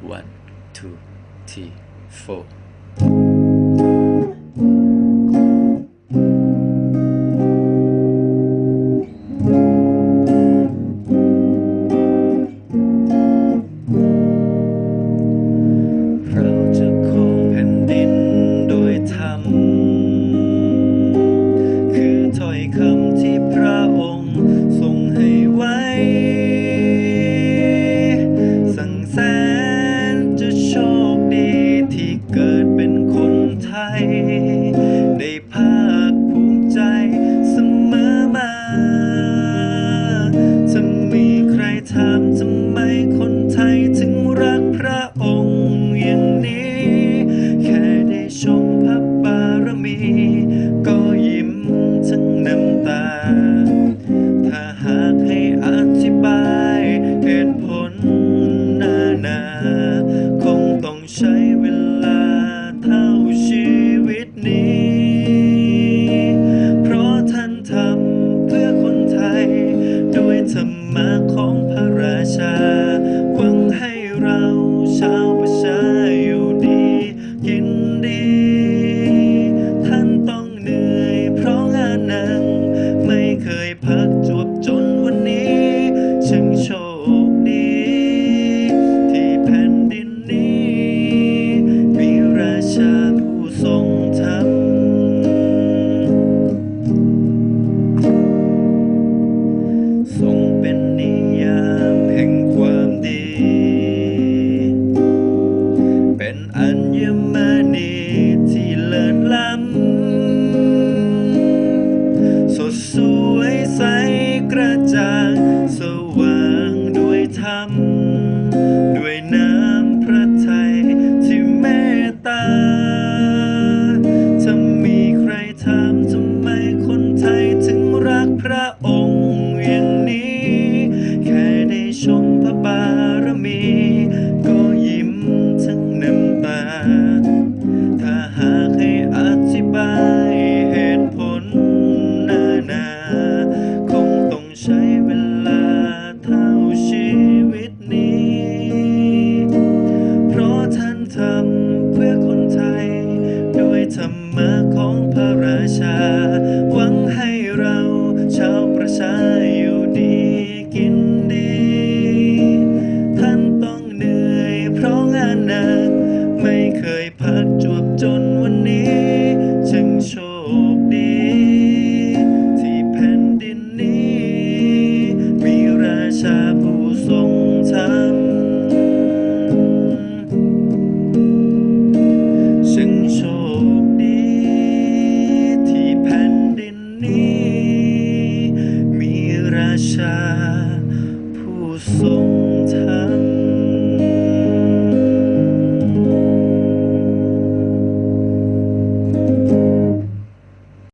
one two three four. ด้วยธรรมะของพระราชาหวังให้เราชาวประ็นอัญมณีที่เลิศล้ำสดสวยใสกระจ่างสว่างด้วยธรรม ด้วยน้ำพระทัยที่เมตตา ถ้ามีใครถามทำไมคนไทยถึงรักพระองค์อย่างนี้ แค่ได้ชมพระบาท ฉัน